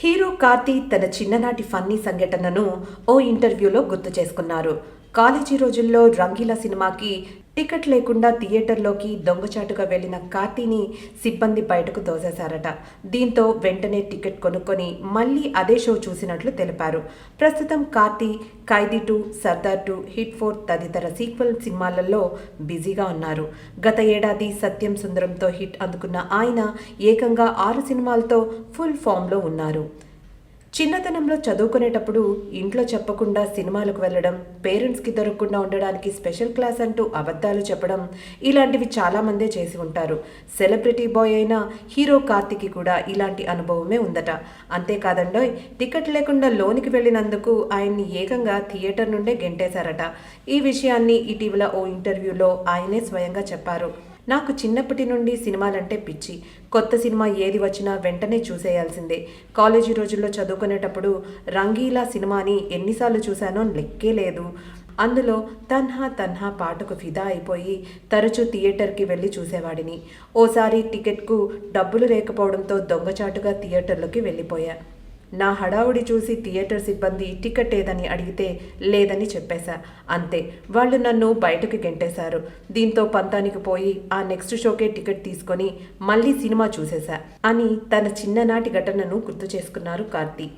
Hero Karthi తన చిన్ననాటి funny సంఘటనను ఓ ఇంటర్వ్యూలో గుర్తు చేసుకున్నారు. కాలేజీ రోజుల్లో రంగీలా సినిమాకి టికెట్ లేకుండా థియేటర్లోకి దొంగచాటుగా వెళ్ళిన కార్తీని సిబ్బంది బయటకు తోసేశారట. దీంతో వెంటనే టికెట్ కొనుక్కొని మళ్ళీ అదే షో చూసినట్లు తెలిపారు. ప్రస్తుతం Karthi Khaidi two Sardar two hit four తదితర సీక్వెల్ సినిమాలలో బిజీగా ఉన్నారు. గత ఏడాది సత్యం సుందరంతో హిట్ అందుకున్న ఆయన ఏకంగా ఆరు సినిమాలతో ఫుల్ ఫామ్లో ఉన్నారు. చిన్నతనంలో చదువుకునేటప్పుడు ఇంట్లో చెప్పకుండా సినిమాలకు వెళ్ళడం పేరెంట్స్కి దొరకకుండా ఉండడానికి స్పెషల్ క్లాస్ అంటూ అబద్ధాలు చెప్పడం ఇలాంటివి చాలామందే చేసి ఉంటారు. సెలబ్రిటీ బాయ్ అయిన హీరో కార్తిక్కి కూడా ఇలాంటి అనుభవమే ఉందట. అంతేకాదండోయ్ టికెట్ లేకుండా లోనికి వెళ్ళినందుకు ఆయన్ని ఏకంగా థియేటర్ నుండే గెంటేశారట. ఈ విషయాన్ని ఇటీవల ఓ ఇంటర్వ్యూలో ఆయనే స్వయంగా చెప్పారు. నాకు చిన్నప్పటి నుండి సినిమాలంటే పిచ్చి. కొత్త సినిమా ఏది వచ్చినా వెంటనే చూసేయాల్సిందే. కాలేజీ రోజుల్లో చదువుకునేటప్పుడు రంగీలా సినిమాని ఎన్నిసార్లు చూశానో లెక్కే లేదు. అందులో తన్హా తన్హా పాటకు ఫిదా అయిపోయి తరచూ థియేటర్కి వెళ్ళి చూసేవాడిని. ఓసారి టికెట్కు డబ్బులు లేకపోవడంతో దొంగచాటుగా థియేటర్లోకి వెళ్ళిపోయా. నా హడావుడి చూసి థియేటర్ సిబ్బంది టికెట్ ఏదని అడిగితే లేదని చెప్పేశా. అంతే వాళ్ళు నన్ను బయటకు గెంటేశారు. దీంతో పంతానికి పోయి ఆ నెక్స్ట్ షోకే టికెట్ తీసుకొని మళ్ళీ సినిమా చూసేశా అని తన చిన్ననాటి ఘటనను గుర్తు చేసుకున్నారు కార్తీ.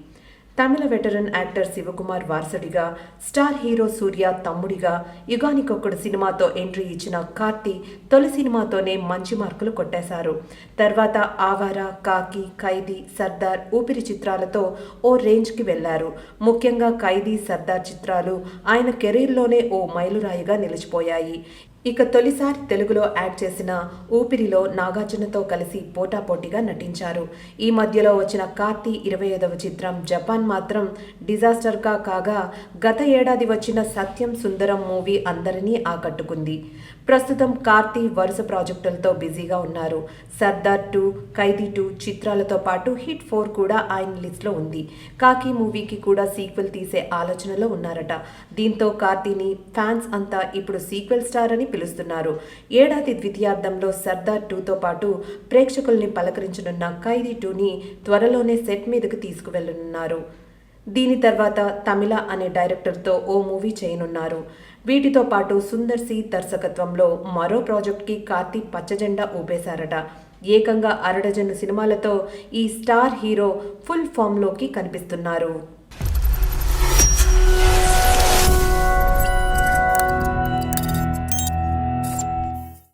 తమిళ వెటరన్ యాక్టర్ శివకుమార్ వారసుడిగా స్టార్ హీరో సూర్య తమ్ముడిగా యుగానికొక్కడు సినిమాతో ఎంట్రీ ఇచ్చిన కార్తీ తొలి సినిమాతోనే మంచి మార్కులు కొట్టేశారు. తర్వాత ఆవారా కాకి ఖైదీ సర్దార్ ఊపిరి చిత్రాలతో ఓ రేంజ్కి వెళ్ళారు. ముఖ్యంగా ఖైదీ సర్దార్ చిత్రాలు ఆయన కెరీర్లోనే ఓ మైలురాయిగా నిలిచిపోయాయి. ఇక తొలిసారి తెలుగులో యాడ్ చేసిన ఊపిరిలో నాగార్జునతో కలిసి పోటాపోటీగా నటించారు. ఈ మధ్యలో వచ్చిన కార్తీ ఇరవై ఐదవ చిత్రం జపాన్ మాత్రం డిజాస్టర్గా కాగా గత ఏడాది వచ్చిన సత్యం సుందరం మూవీ అందరినీ ఆకట్టుకుంది. ప్రస్తుతం కార్తీ వరుస ప్రాజెక్టులతో బిజీగా ఉన్నారు. సర్దార్ టూ ఖైదీ టూ చిత్రాలతో పాటు హిట్ ఫోర్ కూడా ఆయన లిస్ట్లో ఉంది. కాకి మూవీకి కూడా సీక్వెల్ తీసే ఆలోచనలో ఉన్నారట. దీంతో కార్తీని ఫ్యాన్స్ అంతా ఇప్పుడు సీక్వెల్ స్టార్ అని పిలుస్తున్నారు. ఏడాది ద్వితీయార్థంలో సర్దార్ టూతో పాటు ప్రేక్షకుల్ని పలకరించనున్న ఖైదీ టూని త్వరలోనే సెట్ మీదకు తీసుకువెళ్ళనున్నారు దీని తర్వాత తమిళ అనే డైరెక్టర్తో ఓ మూవీ చేయనున్నారు. వీటితో పాటు సుందర్ సి దర్శకత్వంలో మరో ప్రాజెక్ట్కి కార్తీక్ పచ్చజెండా ఊపేశారట. ఏకంగా అరడజను సినిమాలతో ఈ స్టార్ హీరో ఫుల్ ఫామ్లోకి కనిపిస్తున్నారు.